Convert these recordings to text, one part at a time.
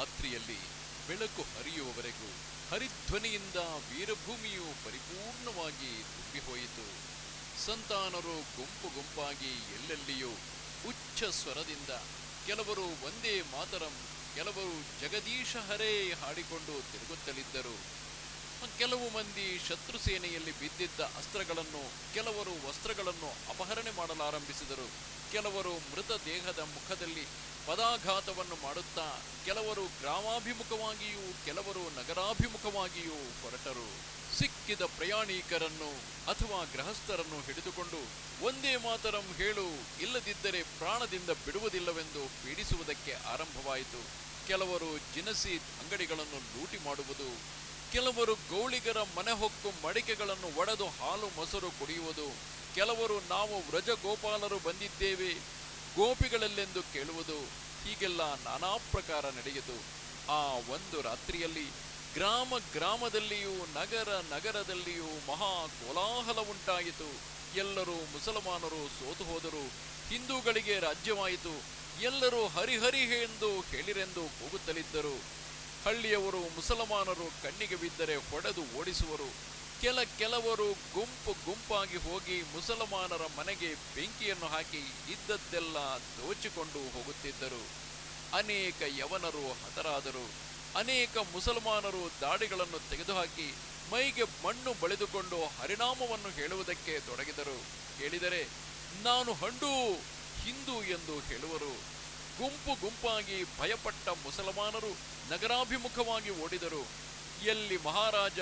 ರಾತ್ರಿಯಲ್ಲಿ ಬೆಳಕು ಹರಿಯುವವರೆಗೂ ಹರಿಧ್ವನಿಯಿಂದ ವೀರಭೂಮಿಯು ಪರಿಪೂರ್ಣವಾಗಿ ತುಂಬಿಹೋಯಿತು. ಸಂತಾನರು ಗುಂಪು ಗುಂಪಾಗಿ ಎಲ್ಲೆಲ್ಲಿಯೂ ಉಚ್ಚ ಸ್ವರದಿಂದ ಕೆಲವರು ಒಂದೇ ಮಾತರಂ, ಕೆಲವರು ಜಗದೀಶ ಹರೇ ಹಾಡಿಕೊಂಡು ತಿರುಗುತ್ತಲಿದ್ದರು. ಕೆಲವು ಮಂದಿ ಶತ್ರು ಸೇನೆಯಲ್ಲಿ ಬಿದ್ದಿದ್ದ ಅಸ್ತ್ರಗಳನ್ನು, ಕೆಲವರು ವಸ್ತ್ರಗಳನ್ನು ಅಪಹರಣೆ ಮಾಡಲಾರಂಭಿಸಿದರು. ಕೆಲವರು ಮೃತ ದೇಹದ ಮುಖದಲ್ಲಿ ಪದಾಘಾತವನ್ನು ಮಾಡುತ್ತಾ ಕೆಲವರು ಗ್ರಾಮಾಭಿಮುಖವಾಗಿಯೂ ಕೆಲವರು ನಗರಾಭಿಮುಖವಾಗಿಯೂ ಹೊರಟರು. ಸಿಕ್ಕಿದ ಪ್ರಯಾಣಿಕರನ್ನು ಅಥವಾ ಗೃಹಸ್ಥರನ್ನು ಹಿಡಿದುಕೊಂಡು ಒಂದೇ ಮಾತರಂ ಹೇಳು, ಇಲ್ಲದಿದ್ದರೆ ಪ್ರಾಣದಿಂದ ಬಿಡುವುದಿಲ್ಲವೆಂದು ಪೀಡಿಸುವುದಕ್ಕೆ ಆರಂಭವಾಯಿತು. ಕೆಲವರು ಜಿನಸಿ ಅಂಗಡಿಗಳನ್ನು ಲೂಟಿ ಮಾಡುವುದು, ಕೆಲವರು ಗೌಳಿಗರ ಮನೆಹೊಕ್ಕು ಮಡಿಕೆಗಳನ್ನು ಒಡೆದು ಹಾಲು ಮೊಸರು ಕುಡಿಯುವುದು, ಕೆಲವರು ನಾವು ವ್ರಜಗೋಪಾಲರು ಬಂದಿದ್ದೇವೆ ಗೋಪಿಗಳಲ್ಲೆಂದು ಕೇಳುವುದು ಹೀಗೆಲ್ಲ ನಾನಾ ಪ್ರಕಾರ ನಡೆಯಿತು. ಆ ಒಂದು ರಾತ್ರಿಯಲ್ಲಿ ಗ್ರಾಮ ಗ್ರಾಮದಲ್ಲಿಯೂ, ನಗರ ನಗರದಲ್ಲಿಯೂ ಮಹಾ ಕೋಲಾಹಲ ಉಂಟಾಯಿತು. ಎಲ್ಲರೂ ಮುಸಲ್ಮಾನರು ಸೋತು ಹೋದರು. ಹಿಂದೂಗಳಿಗೆ ರಾಜ್ಯವಾಯಿತು. ಎಲ್ಲರೂ ಹರಿಹರಿ ಎಂದು ಹೇಳಿರೆಂದು ಕೂಗುತ್ತಲಿದ್ದರು. ಹಳ್ಳಿಯವರು ಮುಸಲ್ಮಾನರು ಕಣ್ಣಿಗೆ ಬಿದ್ದರೆ ಹೊಡೆದು ಓಡಿಸುವರು. ಕೆಲ ಕೆಲವರು ಗುಂಪು ಗುಂಪಾಗಿ ಹೋಗಿ ಮುಸಲ್ಮಾನರ ಮನೆಗೆ ಬೆಂಕಿಯನ್ನು ಹಾಕಿ ಇದ್ದದ್ದೆಲ್ಲ ದೋಚಿಕೊಂಡು ಹೋಗುತ್ತಿದ್ದರು. ಅನೇಕ ಯವನರು ಹತರಾದರು. ಅನೇಕ ಮುಸಲ್ಮಾನರು ದಾಡಿಗಳನ್ನು ತೆಗೆದುಹಾಕಿ ಮೈಗೆ ಮಣ್ಣು ಬಳಿದುಕೊಂಡು ಹರಿನಾಮವನ್ನು ಹೇಳುವುದಕ್ಕೆ ತೊಡಗಿದರು. ಹೇಳಿದರೆ, ನಾನು ಹಂಡು, ಹಿಂದೂ ಎಂದು ಹೇಳುವರು. ಗುಂಪು ಗುಂಪಾಗಿ ಭಯಪಟ್ಟ ಮುಸಲ್ಮಾನರು ನಗರಾಭಿಮುಖವಾಗಿ ಓಡಿದರು. ಎಲ್ಲಿ ಮಹಾರಾಜ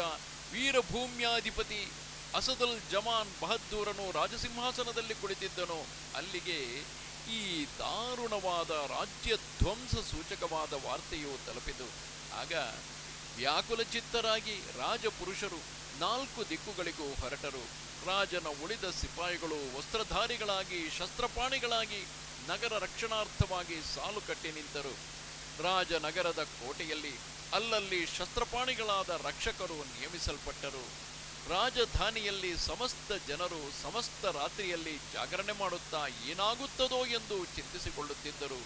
ವೀರಭೂಮ್ಯಾಧಿಪತಿ ಅಸದುಲ್ ಜಮಾನ್ ಬಹದ್ದೂರನು ರಾಜಸಿಂಹಾಸನದಲ್ಲಿ ಕುಳಿತಿದ್ದನು. ಅಲ್ಲಿಗೆ ಈ ದಾರುಣವಾದ ರಾಜ್ಯ ಧ್ವಂಸ ಸೂಚಕವಾದ ವಾರ್ತೆಯು ತಲುಪಿತು. ಆಗ ವ್ಯಾಕುಲ ಚಿತ್ತರಾಗಿ ರಾಜಪುರುಷರು ನಾಲ್ಕು ದಿಕ್ಕುಗಳಿಗೂ ಹೊರಟರು. ರಾಜನ ಉಳಿದ ಸಿಪಾಯಿಗಳು ವಸ್ತ್ರಧಾರಿಗಳಾಗಿ, ಶಸ್ತ್ರಪಾಣಿಗಳಾಗಿ, ನಗರ ರಕ್ಷಣಾರ್ಥವಾಗಿ ಸಾಲು ಕಟ್ಟಿ ನಿಂತರು. ರಾಜನಗರದ ಕೋಟೆಯಲ್ಲಿ ಅಲ್ಲಲ್ಲಿ ಶಸ್ತ್ರಪಾಣಿಗಳಾದ ರಕ್ಷಕರು ನಿಯಮಿಸಲ್ಪಟ್ಟರು ರಾಜಧಾನಿಯಲ್ಲಿ ಸಮಸ್ತ ಜನರು ಸಮಸ್ತ ರಾತ್ರಿಯಲ್ಲಿ ಜಾಗರಣೆ ಮಾಡುತ್ತಾ ಏನಾಗುತ್ತದೋ ಎಂದು ಚಿಂತಿಸಿಕೊಳ್ಳುತ್ತಿದ್ದರು.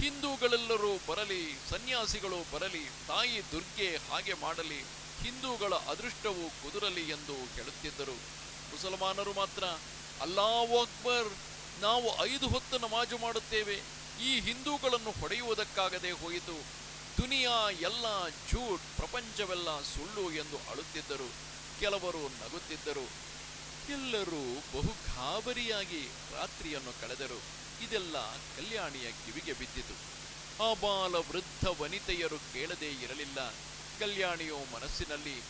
ಹಿಂದೂಗಳೆಲ್ಲರೂ ಬರಲಿ, ಸನ್ಯಾಸಿಗಳು ಬರಲಿ, ತಾಯಿ ದುರ್ಗೆ ಹಾಗೆ ಮಾಡಲಿ, ಹಿಂದೂಗಳ ಅದೃಷ್ಟವು ಕುದುರಲಿ ಎಂದು ಹೇಳುತ್ತಿದ್ದರು. ಮುಸಲ್ಮಾನರು ಮಾತ್ರ, ಅಲ್ಲಾಹು ಅಕ್ಬರ್, ನಾವು ಐದು ಹೊತ್ತು ನಮಾಜು ಮಾಡುತ್ತೇವೆ. ಈ ಹಿಂದೂಗಳನ್ನು ಹೊಡೆಯುವುದಕ್ಕಾಗದೆ ಹೋಯಿತು. ದುನಿಯಾ ಎಲ್ಲ ಝೂಟ್ ಪ್ರಪಂಚವೆಲ್ಲ ಸುಳ್ಳು ಎಂದು ಅಳುತ್ತಿದ್ದರು. ಕೆಲವರು ನಗುತ್ತಿದ್ದರು. ಎಲ್ಲರೂ ಬಹು ಗಾಬರಿಯಾಗಿ ರಾತ್ರಿಯನ್ನು ಕಳೆದರು. ಇದೆಲ್ಲ ಕಲ್ಯಾಣಿಯ ಕಿವಿಗೆ ಬಿದ್ದಿತು. ಆ ಬಾಲ ವೃದ್ಧ ವನಿತೆಯರು ಕೇಳದೇ ಇರಲಿಲ್ಲ. ಕಲ್ಯಾಣಿಯು ಮನಸ್ಸಿನಲ್ಲಿ,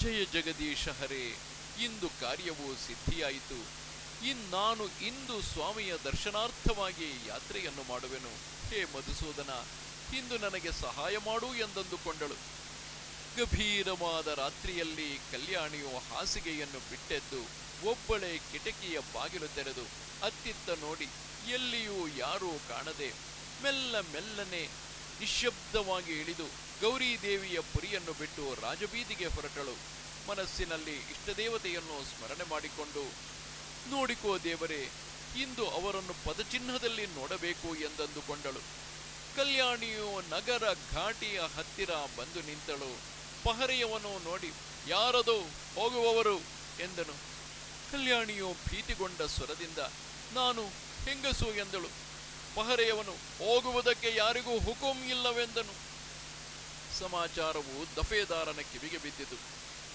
ಜಯ ಜಗದೀಶ ಹರೇ, ಇಂದು ಕಾರ್ಯವು ಸಿದ್ಧಿಯಾಯಿತು. ಇನ್ನಾನು ಇಂದು ಸ್ವಾಮಿಯ ದರ್ಶನಾರ್ಥವಾಗಿ ಯಾತ್ರೆಯನ್ನು ಮಾಡುವೆನು. ಹೇ ಮಧುಸೂದನ ಇಂದು ನನಗೆ ಸಹಾಯ ಮಾಡು ಎಂದಂದುಕೊಂಡಳು. ಗಭೀರವಾದ ರಾತ್ರಿಯಲ್ಲಿ ಕಲ್ಯಾಣಿಯು ಹಾಸಿಗೆಯನ್ನು ಬಿಟ್ಟೆದ್ದು ಒಬ್ಬಳೆ ಕಿಟಕಿಯ ಬಾಗಿಲು ತೆರೆದು ಅತ್ತಿತ್ತ ನೋಡಿ ಎಲ್ಲಿಯೂ ಯಾರೂ ಕಾಣದೆ ಮೆಲ್ಲ ಮೆಲ್ಲನೆ ನಿಶ್ಶಬ್ದವಾಗಿ ಇಳಿದು ಗೌರಿದೇವಿಯ ಪುರಿಯನ್ನು ಬಿಟ್ಟು ರಾಜಬೀದಿಗೆ ಹೊರಟಳು. ಮನಸ್ಸಿನಲ್ಲಿ ಇಷ್ಟದೇವತೆಯನ್ನು ಸ್ಮರಣೆ ಮಾಡಿಕೊಂಡು, ನೋಡಿಕೋ ದೇವರೇ, ಇಂದು ಅವರನ್ನು ಪದಚಿಹ್ನದಲ್ಲಿ ನೋಡಬೇಕು ಎಂದಂದುಕೊಂಡಳು. ಕಲ್ಯಾಣಿಯು ನಗರ ಘಾಟಿಯ ಹತ್ತಿರ ಬಂದು ನಿಂತಳು. ಪಹರೆಯವನು ನೋಡಿ, ಯಾರದು ಹೋಗುವವರು? ಎಂದನು. ಕಲ್ಯಾಣಿಯು ಭೀತಿಗೊಂಡ ಸ್ವರದಿಂದ, ನಾನು ಹೆಂಗಸು? ಎಂದಳು. ಪಹರೆಯವನು, ಹೋಗುವುದಕ್ಕೆ ಯಾರಿಗೂ ಹುಕುಂ ಇಲ್ಲವೆಂದನು. ಸಮಾಚಾರವು ದಫೇದಾರನ ಕಿವಿಗೆ ಬಿದ್ದಿತು.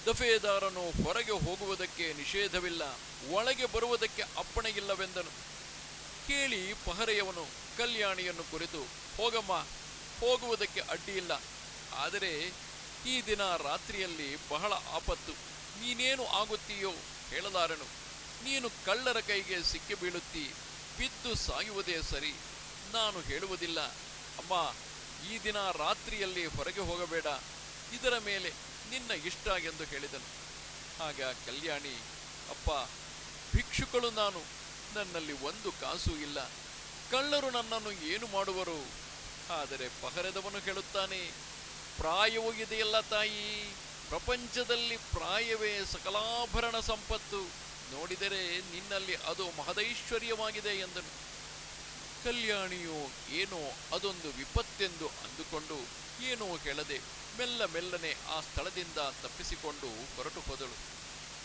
ದಫೇದಾರನು ಹೊರಗೆ ಹೋಗುವುದಕ್ಕೆ ನಿಷೇಧವಿಲ್ಲ, ಒಳಗೆ ಬರುವುದಕ್ಕೆ ಅಪ್ಪಣೆಯಿಲ್ಲವೆಂದನು ಕೇಳಿ ಪಹರೆಯವನು ಕಲ್ಯಾಣಿಯನ್ನು ಕುರಿತು ಹೋಗಮ್ಮ, ಹೋಗುವುದಕ್ಕೆ ಅಡ್ಡಿಯಿಲ್ಲ. ಆದರೆ ಈ ದಿನ ರಾತ್ರಿಯಲ್ಲಿ ಬಹಳ ಆಪತ್ತು. ನೀನೇನು ಆಗುತ್ತೀಯೋ ಹೇಳಲಾರನು. ನೀನು ಕಳ್ಳರ ಕೈಗೆ ಸಿಕ್ಕಿ ಬೀಳುತ್ತಿ, ಬಿದ್ದು ಸಾಯುವುದೇ ಸರಿ. ನಾನು ಹೇಳುವುದಿಲ್ಲ. ಅಮ್ಮ, ಈ ದಿನ ರಾತ್ರಿಯಲ್ಲಿ ಹೊರಗೆ ಹೋಗಬೇಡ. ಇದರ ಮೇಲೆ ನಿನ್ನ ಇಷ್ಟ ಎಂದು ಹೇಳಿದನು. ಆಗ ಕಲ್ಯಾಣಿ, ಅಪ್ಪ, ಭಿಕ್ಷುಕಳು ನಾನು. ನನ್ನಲ್ಲಿ ಒಂದು ಕಾಸು ಇಲ್ಲ. ಕಳ್ಳರು ನನ್ನನ್ನು ಏನು ಮಾಡುವರು? ಆದರೆ ಪಹರೆದವನು ಹೇಳುತ್ತಾನೆ, ಪ್ರಾಯವೂ ಇದೆಯಲ್ಲ ತಾಯಿ, ಪ್ರಪಂಚದಲ್ಲಿ ಪ್ರಾಯವೇ ಸಕಲಾಭರಣ ಸಂಪತ್ತು. ನೋಡಿದರೆ ನಿನ್ನಲ್ಲಿ ಅದು ಮಹದೈಶ್ವರ್ಯವಾಗಿದೆ ಎಂದನು. ಕಲ್ಯಾಣಿಯೋ, ಏನೋ, ಅದೊಂದು ವಿಪತ್ತೆಂದು ಅಂದುಕೊಂಡು ಏನೋ ಹೇಳದೆ ಮೆಲ್ಲ ಮೆಲ್ಲನೆ ಆ ಸ್ಥಳದಿಂದ ತಪ್ಪಿಸಿಕೊಂಡು ಹೊರಟು ಹೋದಳು.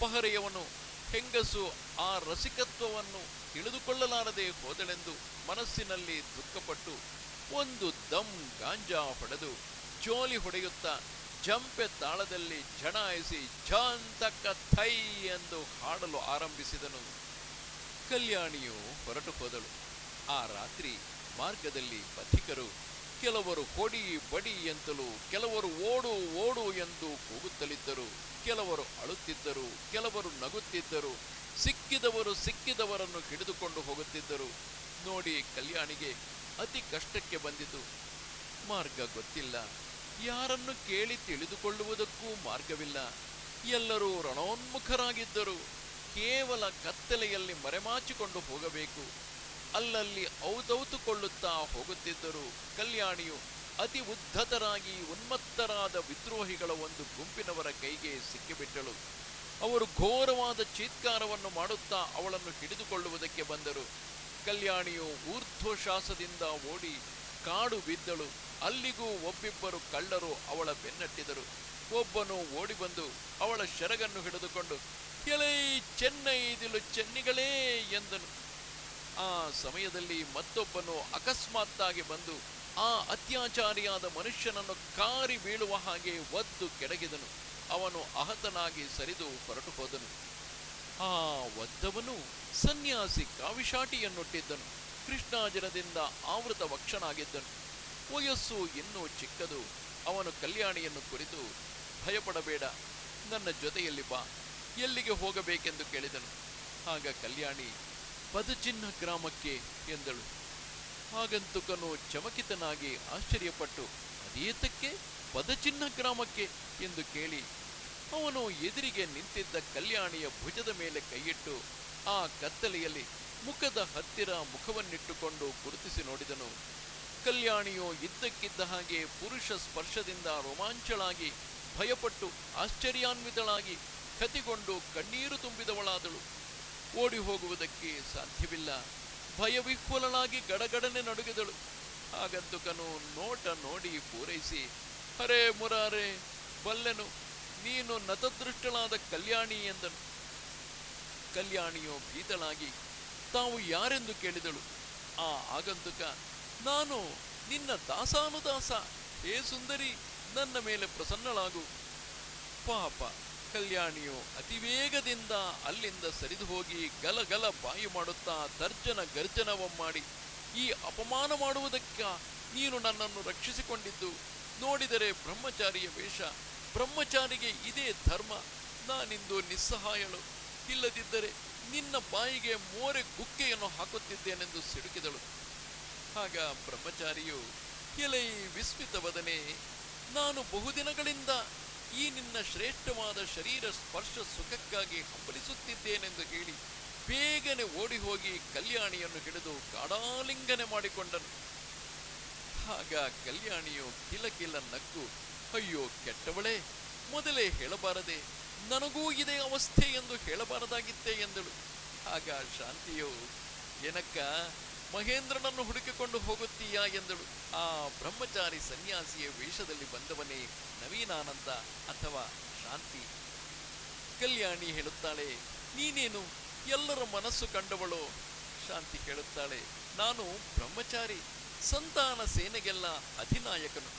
ಪಹರೆಯವನು ಹೆಂಗಸು ಆ ರಸಿಕತ್ವವನ್ನು ತಿಳಿದುಕೊಳ್ಳಲಾರದೆ ಹೋದಳೆಂದು ಮನಸ್ಸಿನಲ್ಲಿ ದುಃಖಪಟ್ಟು ಒಂದು ದಮ್ ಗಾಂಜಾ ಹೊಡೆದು ಜೋಲಿ ಹೊಡೆಯುತ್ತಾ ಜಂಪೆ ತಾಳದಲ್ಲಿ ಜಡಾಯಿಸಿ ಝಾಂತಕ್ಕ ಥೈ ಎಂದು ಹಾಡಲು ಆರಂಭಿಸಿದನು. ಕಲ್ಯಾಣಿಯು ಹೊರಟು ಹೋದಳು. ಆ ರಾತ್ರಿ ಮಾರ್ಗದಲ್ಲಿ ಪಥಿಕರು ಕೆಲವರು ಹೊಡಿ ಬಡಿ ಎಂತಲೂ ಕೆಲವರು ಓಡು ಓಡು ಎಂದು ಕೂಗುತ್ತಲಿದ್ದರು. ಕೆಲವರು ಅಳುತ್ತಿದ್ದರು, ಕೆಲವರು ನಗುತ್ತಿದ್ದರು, ಸಿಕ್ಕಿದವರು ಸಿಕ್ಕಿದವರನ್ನು ಹಿಡಿದುಕೊಂಡು ಹೋಗುತ್ತಿದ್ದರು. ನೋಡಿ ಕಲ್ಯಾಣಿಗೆ ಅತಿ ಕಷ್ಟಕ್ಕೆ ಬಂದಿತು. ಮಾರ್ಗ ಗೊತ್ತಿಲ್ಲ. ಯಾರನ್ನು ಕೇಳಿ ತಿಳಿದುಕೊಳ್ಳುವುದಕ್ಕೂ ಮಾರ್ಗವಿಲ್ಲ. ಎಲ್ಲರೂ ರಣೋನ್ಮುಖರಾಗಿದ್ದರು. ಕೇವಲ ಕತ್ತಲೆಯಲ್ಲಿ ಮರೆಮಾಚಿಕೊಂಡು ಹೋಗಬೇಕು. ಅಲ್ಲಲ್ಲಿ ಔದೌತುಕೊಳ್ಳುತ್ತಾ ಹೋಗುತ್ತಿದ್ದರು. ಕಲ್ಯಾಣಿಯು ಅತಿ ಉದ್ಧತರಾಗಿ ಉನ್ಮತ್ತರಾದ ವಿದ್ರೋಹಿಗಳ ಒಂದು ಗುಂಪಿನವರ ಕೈಗೆ ಸಿಕ್ಕಿಬಿಟ್ಟಳು. ಅವರು ಘೋರವಾದ ಚೀತ್ಕಾರವನ್ನು ಮಾಡುತ್ತಾ ಅವಳನ್ನು ಹಿಡಿದುಕೊಳ್ಳುವುದಕ್ಕೆ ಬಂದರು. ಕಲ್ಯಾಣಿಯು ಊರ್ಧ್ವಶ್ವಾಸದಿಂದ ಓಡಿ ಕಾಡು ಬಿದ್ದಳು. ಅಲ್ಲಿಗೂ ಒಬ್ಬಿಬ್ಬರು ಕಳ್ಳರು ಅವಳ ಬೆನ್ನಟ್ಟಿದರು. ಒಬ್ಬನು ಓಡಿ ಬಂದು ಅವಳ ಶರಗನ್ನು ಹಿಡಿದುಕೊಂಡು ಎಲೈ ಚೆನ್ನೈ ದಿಲು ಚೆನ್ನಿಗಳೇ ಎಂದನು. ಆ ಸಮಯದಲ್ಲಿ ಮತ್ತೊಬ್ಬನು ಅಕಸ್ಮಾತ್ತಾಗಿ ಬಂದು, ಆ ಅತ್ಯಾಚಾರಿಯಾದ ಮನುಷ್ಯನನ್ನು ಕಾರಿ ಬೀಳುವ ಹಾಗೆ ಒದ್ದು ಕೆಡಗಿದನು. ಅವನು ಅಹತನಾಗಿ ಸರಿದು ಹೊರಟು ಹೋದನು ಆ ಒದ್ದವನು ಸನ್ಯಾಸಿ ಕಾವಿಶಾಟಿಯನ್ನುಟ್ಟಿದ್ದನು ಕೃಷ್ಣಾಜನದಿಂದ ಆವೃತ ವಕ್ಷನಾಗಿದ್ದನು. ವಯಸ್ಸು ಇನ್ನೂ ಚಿಕ್ಕದು. ಅವನು ಕಲ್ಯಾಣಿಯನ್ನು ಕುರಿತು ಭಯಪಡಬೇಡ, ನನ್ನ ಜೊತೆಯಲ್ಲಿ ಬಾ, ಎಲ್ಲಿಗೆ ಹೋಗಬೇಕೆಂದು ಕೇಳಿದನು. ಆಗ ಕಲ್ಯಾಣಿ ಪದಚಿನ್ನ ಗ್ರಾಮಕ್ಕೆ, ಎಂದಳು. ಹಾಗಂತುಕನು ಚಮಕಿತನಾಗಿ ಆಶ್ಚರ್ಯಪಟ್ಟು, ಅದೇತಕ್ಕೆ? ಪದಚಿನ್ನ ಗ್ರಾಮಕ್ಕೆ? ಎಂದು ಕೇಳಿ, ಅವನು ಎದುರಿಗೆ ನಿಂತಿದ್ದ ಕಲ್ಯಾಣಿಯ ಭುಜದ ಮೇಲೆ ಕೈಯಿಟ್ಟು ಆ ಕತ್ತಲೆಯಲ್ಲಿ ಮುಖದ ಹತ್ತಿರ ಮುಖವನ್ನಿಟ್ಟುಕೊಂಡು ಗುರುತಿಸಿ ನೋಡಿದನು. ಕಲ್ಯಾಣಿಯು ಇದ್ದಕ್ಕಿದ್ದ ಹಾಗೆ ಪುರುಷ ಸ್ಪರ್ಶದಿಂದ ರೋಮಾಂಚಳಾಗಿ, ಭಯಪಟ್ಟು, ಆಶ್ಚರ್ಯಾನ್ವಿತಳಾಗಿ ಕತಿಗೊಂಡು ಕಣ್ಣೀರು ತುಂಬಿದವಳಾದಳು. ಓಡಿ ಹೋಗುವುದಕ್ಕೆ ಸಾಧ್ಯವಿಲ್ಲ. ಭಯವಿಹ್ವಲಳಾಗಿ ಗಡಗಡನೆ ನಡುಗಿದಳು. ಆಗಂತುಕನು ನೋಟ ನೋಡಿ ಪೂರೈಸಿ ಹರೇ ಮುರಾರೆ, ಬಲ್ಲೆನು, ನೀನು ನತದೃಷ್ಟಳಾದ ಕಲ್ಯಾಣಿ ಎಂದನು. ಕಲ್ಯಾಣಿಯು ಭೀತಳಾಗಿ ತಾವು ಯಾರೆಂದು ಕೇಳಿದಳು? ಆ ಆಗಂತುಕ, ನಾನು ನಿನ್ನ ದಾಸಾನುದಾಸ. ಹೇ ಸುಂದರಿ, ನನ್ನ ಮೇಲೆ ಪ್ರಸನ್ನಳಾಗು. ಪಾಪ ಕಲ್ಯಾಣಿಯು ಅತಿವೇಗದಿಂದ ಅಲ್ಲಿಂದ ಸರಿದು ಹೋಗಿ ಗಲಗಲ ಬಾಯಿ ಮಾಡುತ್ತಾ ತರ್ಜನ ಗರ್ಜನವಮ್ಮಾಡಿ, ಈ ಅಪಮಾನ ಮಾಡುವುದಕ್ಕ ನೀನು ನನ್ನನ್ನು ರಕ್ಷಿಸಿಕೊಂಡಿದ್ದು. ನೋಡಿದರೆ ಬ್ರಹ್ಮಚಾರಿಯ ವೇಷ. ಬ್ರಹ್ಮಚಾರಿಗೆ ಇದೇ ಧರ್ಮ. ನಾನಿಂದು ನಿಸ್ಸಹಾಯಳು. ಇಲ್ಲದಿದ್ದರೆ ನಿನ್ನ ಬಾಯಿಗೆ ಮೋರೆ ಗುಕ್ಕೆಯನ್ನು ಹಾಕುತ್ತಿದ್ದೇನೆಂದು ಸಿಡುಕಿದಳು. ಆಗ ಬ್ರಹ್ಮಚಾರಿಯು, ಎಲೈ ವಿಸ್ಮಿತವದನೆ ನಾನು ಬಹುದಿನಗಳಿಂದ ಈ ನಿನ್ನ ಶ್ರೇಷ್ಠವಾದ ಶರೀರ ಸ್ಪರ್ಶ ಸುಖಕ್ಕಾಗಿ ಹಂಬಲಿಸುತ್ತಿದ್ದೇನೆಂದು ಹೇಳಿ ಬೇಗನೆ ಓಡಿ ಹೋಗಿ ಕಲ್ಯಾಣಿಯನ್ನು ಹಿಡಿದು ಕಾಡಾಲಿಂಗನೆ ಮಾಡಿಕೊಂಡನು. ಆಗ ಕಲ್ಯಾಣಿಯು ಕಿಲಕಿಲ ನಕ್ಕು ಅಯ್ಯೋ ಕೆಟ್ಟವಳೇ, ಮೊದಲೇ ಹೇಳಬಾರದೆ ನನಗೂ ಇದೇ ಅವಸ್ಥೆ ಎಂದು ಹೇಳಬಾರದಾಗಿತ್ತೆ ಎಂದಳು. ಆಗ ಶಾಂತಿಯು, ಏನಕ್ಕ, ಮಹೇಂದ್ರನನ್ನು ಹುಡುಕಿಕೊಂಡು ಹೋಗುತ್ತೀಯಾ? ಎಂದಳು. ಆ ಬ್ರಹ್ಮಚಾರಿ ಸನ್ಯಾಸಿಯ ವೇಷದಲ್ಲಿ ಬಂದವನೇ ನವೀನಾನಂದ ಅಥವಾ ಶಾಂತಿ. ಕಲ್ಯಾಣಿ ಹೇಳುತ್ತಾಳೆ, ನೀನೇನು ಎಲ್ಲರ ಮನಸ್ಸು ಕಂಡವಳು? ಶಾಂತಿ ಹೇಳುತ್ತಾಳೆ ನಾನು ಬ್ರಹ್ಮಚಾರಿ, ಸಂತಾನ ಸೇನೆಗೆಲ್ಲ ಅಧಿನಾಯಕನು,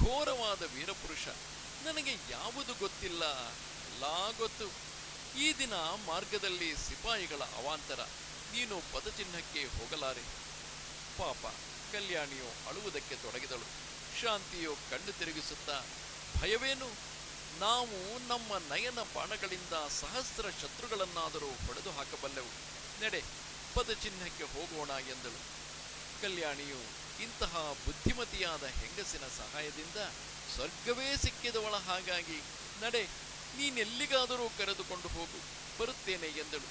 ಘೋರವಾದ ವೀರಪುರುಷ. ನನಗೆ ಯಾವುದು ಗೊತ್ತಿಲ್ಲ. ಎಲ್ಲಾ ಗೊತ್ತು. ಈ ದಿನ ಮಾರ್ಗದಲ್ಲಿ ಸಿಪಾಯಿಗಳ ಅವಾಂತರ. ನೀನು ಪದಚಿಹ್ನಕ್ಕೆ ಹೋಗಲಾರೆ. ಪಾಪ, ಕಲ್ಯಾಣಿಯು ಅಳುವುದಕ್ಕೆ ತೊಡಗಿದಳು. ಶಾಂತಿಯು ಕಣ್ಣು ತಿರುಗಿಸುತ್ತಾ, ಭಯವೇನು? ನಾವು ನಮ್ಮ ನಯನ ಬಾಣಗಳಿಂದ ಸಹಸ್ರ ಶತ್ರುಗಳನ್ನಾದರೂ ಹೊಡೆದು ಹಾಕಬಲ್ಲೆವು ನಡೆ, ಪದಚಿಹ್ನಕ್ಕೆ ಹೋಗೋಣ ಎಂದಳು. ಕಲ್ಯಾಣಿಯು ಇಂತಹ ಬುದ್ಧಿಮತಿಯಾದ ಹೆಂಗಸಿನ ಸಹಾಯದಿಂದ ಸ್ವರ್ಗವೇ ಸಿಕ್ಕಿದವಳ ಹಾಗಾಗಿ ನಡೆ ನೀನೆಲ್ಲಿಗಾದರೂ ಕರೆದುಕೊಂಡು ಹೋಗು ಬರುತ್ತೇನೆ ಎಂದಳು.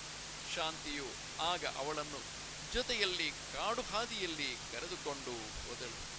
ಶಾಂತಿಯು ಆಗ ಅವಳನ್ನು ಜೊತೆಯಲ್ಲಿ ಕಾಡು ಹಾದಿಯಲ್ಲಿ ಕರೆದುಕೊಂಡು ಹೋದಳು.